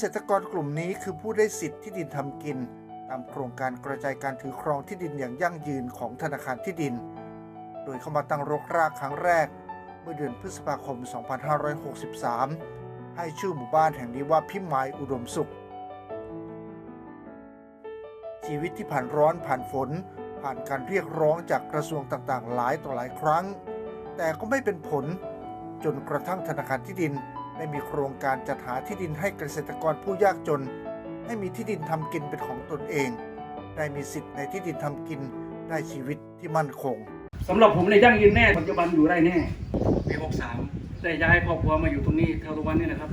ษตรกรกลุ่มนี้คือผู้ได้สิทธิ์ที่ดินทำกิน ตามโครงการกระจายการถือครองที่ดินอย่างยั่งยืนของธนาคารที่ดิน โดยเข้ามาตั้งรกรากครั้งแรก เมื่อเดือนพฤษภาคม 2563 ให้ชื่อหมู่บ้านแห่งนี้ว่าพิมายอุดมสุข ชีวิตที่ผ่านร้อนผ่านฝน ผ่านการเรียกร้องจากกระทรวงต่างๆ หลายต่อหลายครั้ง แต่ก็ไม่เป็นผลจนกระทั่งธนาคารที่ดิน ได้มีโครงการจัดหาที่ดินให้เกษตรกรผู้ยากจน ให้มีที่ดินทำกินเป็นของตนเอง ได้มีสิทธิ์ในที่ดินทำกินได้ชีวิตที่มั่นคงสำหรับผมในยยั่งยืนแน่ปัจจุบันอยู่ได้แน่ปีหกสามได้ย้ายครอบครัวมาอยู่ตรงนี้เท่าทุกวันนี้นะครับ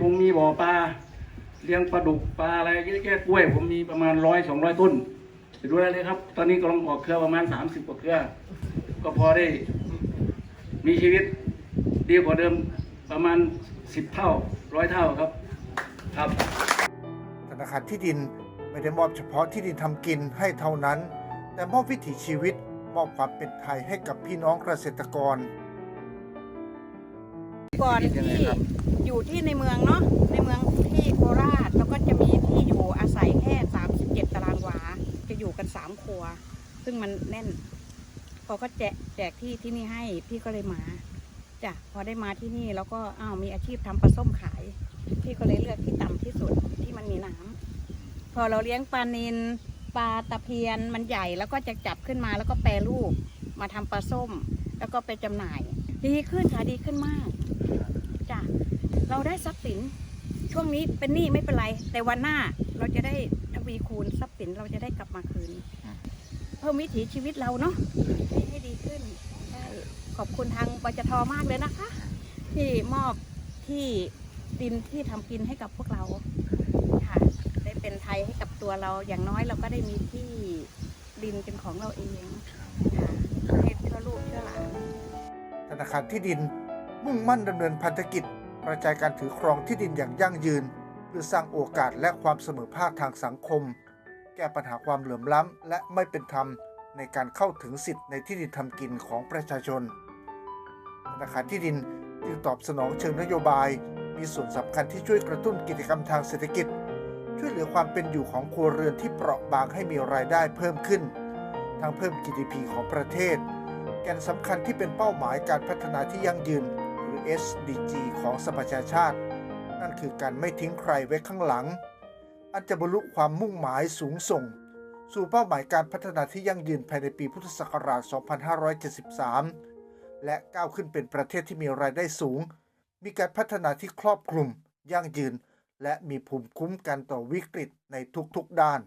ผมมีบ่อปลาเลี้ยงปลาดุกปลาอะไรเยอะแยะกล้วย ผมมีประมาณร้อยสองร้อยต้นไปดูได้เลยครับ ตอนนี้กำลังออกเครือประมาณสามสิบกว่าเครือ ก็พอได้ มีชีวิตดีกว่าเดิม ประมาณสิบเท่าร้อยเท่าครับครับ ธนาคารที่ดินไม่ได้มอบเฉพาะที่ดินทำกินให้เท่านั้น แต่มอบวิถีชีวิตมอบความเป็นไทยให้กับพี่น้องเกษตรกร ก่อนที่อยู่ที่ในเมืองเนาะในเมืองที่โคราชแล้วก็จะมีที่อยู่อาศัยแค่ 37 ตารางวา จะอยู่กัน 3 ครัว ซึ่งมันแน่นพอก็แจกแจกที่ที่นี่ให้พี่ก็เลยมา จ้ะพอได้มาที่นี่แล้วก็อ้าวมีอาชีพทำปลาส้มขาย พี่ก็เลยเลือกที่ต่ำที่สุดที่มันมีน้ำพอเราเลี้ยงปลานิลปลาตะเพียนมันใหญ่แล้วก็จะจับขึ้นมาแล้วก็แปรรูปมาทำปลาส้ม แล้วก็ไปจำหน่าย ดีขึ้นค่ะดีขึ้นมากจ้ะเราได้ทรัพย์สิน ช่วงนี้เป็นหนี้ไม่เป็นไร แต่วันหน้าเราจะได้ทวีคูณทรัพย์สินเราจะได้กลับมาคืน เพิ่มวิถีชีวิตเราเนาะให้ให้ดีขึ้นใช่ ขอบคุณทางบจทมากเลยนะคะ ที่มอบที่ดินที่ทำกินให้กับพวกเราค่ะได้เป็นไทยให้กับตัวเราอย่างน้อยเราก็ได้มีที่ดินเป็นของเราเองค่ะให้เชื่อลูกเชื่อหลานธนาคารที่ดินมุ่งมั่นดำเนินพันธกิจกระจายการถือครองที่ดินอย่างยั่งยืนเพื่อสร้างโอกาสและความเสมอภาคทางสังคม แก้ปัญหาความเหลื่อมล้ำและไม่เป็นธรรมในการเข้าถึงสิทธิ์ในที่ดินทำกินของประชาชน ธนาคารที่ดิน จึงตอบสนองเชิงนโยบาย มีส่วนสำคัญที่ช่วยกระตุ้นกิจกรรมทางเศรษฐกิจ ช่วยเหลือความเป็นอยู่ของครัวเรือนที่เปราะบางให้มีรายได้เพิ่มขึ้น ทั้งเพิ่ม GDP ของประเทศ แกนสำคัญที่เป็นเป้าหมายการพัฒนาที่ยั่งยืน หรือ SDG ของสหประชาชาติ นั่นคือการไม่ทิ้งใครไว้ข้างหลัง อันจะบรรลุความมุ่งหมายสูงส่งสู่เป้าหมายการพัฒนาที่ยั่งยืนภายในปีพุทธศักราช 2573 และก้าวขึ้นเป็นประเทศที่มีรายได้สูง มีการพัฒนาที่ครอบคลุม ยั่งยืน และมีภูมิคุ้มกันต่อวิกฤตในทุกๆด้าน